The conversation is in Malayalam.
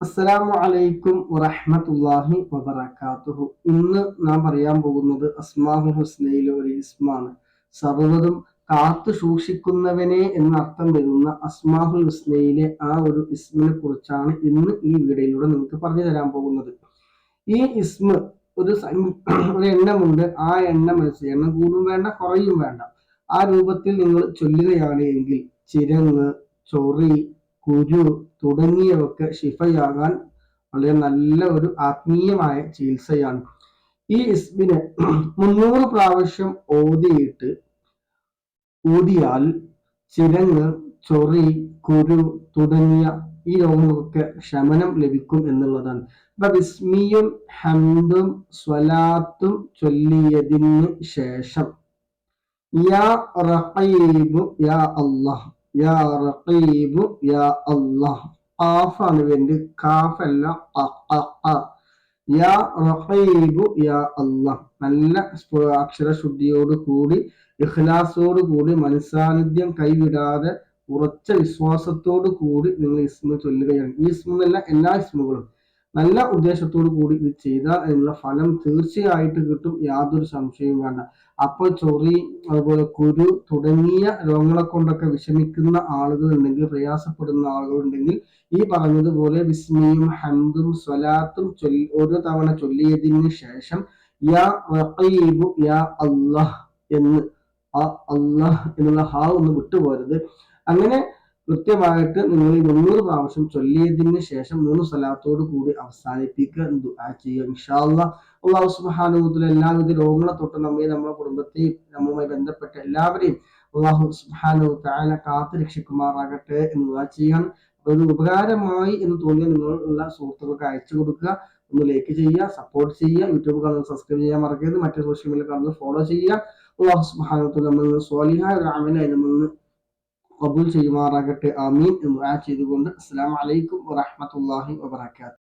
അസ്സലാമു അലൈക്കും വറഹ്മത്തുള്ളാഹി വബറകാതുഹു ഇന്ന് നാം പറയാൻ പോകുന്നത് അസ്മാഹു ഹുസ്നയിലെ ഒരു ഇസ്മാണ് സർവതും കാത്തു സൂക്ഷിക്കുന്നവനെ എന്നർത്ഥം വരുന്ന അസ്മാഹുൽ ഹുസ്നയിലെ ആ ഒരു ഇസ്മിനെ കുറിച്ചാണ് ഇന്ന് ഈ വീഡിയോയിലൂടെ നിങ്ങൾക്ക് പറഞ്ഞു തരാൻ പോകുന്നത്. ഈ ഇസ്മ ഒരു ഒരു എണ്ണമുണ്ട്. ആ എണ്ണം മനസ്സിൽ എണ്ണം കൂടും വേണ്ട കുറയും വേണ്ട. ആ രൂപത്തിൽ നിങ്ങൾ ചൊല്ലുകയാണ് എങ്കിൽ ചിരങ്ങ് ചൊറി കുരു തുടങ്ങിയവയൊക്കെ ശിഫയാകാൻ വളരെ നല്ല ഒരു ആത്മീയമായ ചികിത്സയാണ്. ഈ ഇസ്മിനെ മുന്നൂറ് പ്രാവശ്യം ഓതിയിട്ട് ഊതിയാൽ ചിരങ്ങ് ചൊറി കുരു തുടങ്ങിയ ഈ രോഗങ്ങൾക്കൊക്കെ ശമനം ലഭിക്കും എന്നുള്ളതാണ്. അപ്പൊ വിസ്മിയും ഹന്തും സ്വലാത്തും ചൊല്ലിയതിന് ശേഷം യാ റഹീബു യാ അള്ളാഹ് നല്ല അക്ഷരശുദ്ധിയോട് കൂടി ഇഖ്ലാസോട് കൂടി മനസാന്നിധ്യം കൈവിടാതെ ഉറച്ച വിശ്വാസത്തോട് കൂടി നിങ്ങൾ ഇസ്മ ചൊല്ലുകയാണ്. ഈ ഇസ്മെന്നല്ല എല്ലാ ഇസ്മുകളും. നല്ല ഉദ്ദേശത്തോടു കൂടി ഇത് ചെയ്താൽ അതിനുള്ള ഫലം തീർച്ചയായിട്ട് കിട്ടും. യാതൊരു സംശയവും വേണ്ട. അപ്പോൾ ചൊറി അതുപോലെ കുരു തുടങ്ങിയ രോഗങ്ങളെ കൊണ്ടൊക്കെ വിഷമിക്കുന്ന ആളുകൾ ഉണ്ടെങ്കിൽ പ്രയാസപ്പെടുന്ന ആളുകൾ ഉണ്ടെങ്കിൽ ഈ പറഞ്ഞതുപോലെ വിസ്മയും ഹംദും സ്വലാത്തും ചൊല്ലി ഓരോ തവണ ചൊല്ലിയതിന് ശേഷം യാ റഖീബു യാ അള്ളാഹ് എന്ന് ആ അള്ളാഹ് എന്നുള്ള ഹാ ഒന്ന് വിട്ടുപോരുത്. അങ്ങനെ കൃത്യമായിട്ട് നിങ്ങൾ ഈ മുന്നൂറ് പ്രാവശ്യം ചൊല്ലിയതിന് ശേഷം മൂന്ന് സ്ഥലത്തോട് കൂടി അവസാനിപ്പിക്കുക ദുആ ചെയ്യുക. ഇൻഷാല്ല അള്ളാഹു സുബാനുഭവത്തിൽ എല്ലാവിധ രോഗങ്ങളെ തൊട്ട് നമ്മെ നമ്മുടെ കുടുംബത്തെയും നമ്മളുമായി ബന്ധപ്പെട്ട എല്ലാവരെയും അള്ളാഹു സുബാനു താല കാത്തു രക്ഷിക്കുമാറാകട്ടെ എന്ന് ദുആ ചെയ്യാൻ ഒരു ഉപകാരമായി എന്ന് തോന്നിയ നിങ്ങളുള്ള സുഹൃത്തുക്കൾക്ക് അയച്ചു കൊടുക്കുക. ഒന്ന് ലൈക്ക് ചെയ്യുക സപ്പോർട്ട് ചെയ്യുക. യൂട്യൂബ് കാണുന്നത് സബ്സ്ക്രൈബ് ചെയ്യാൻ മറക്കരുത്. മറ്റു സോഷ്യൽ മീഡിയ കാണുന്നത് ഫോളോ ചെയ്യുക. അള്ളാഹു സുബാനത്തിൽ നമ്മൾ സ്വാലിഹായ രാമനായി നമ്മൾ കബൂൽ ചെയ്യുമാറാകട്ടെ. ആമീൻ എന്ന് ചെയ്തുകൊണ്ട് അസ്സാം വലൈക്കും വറഹ്മത്തുള്ളാഹി വബർക്കാത്തു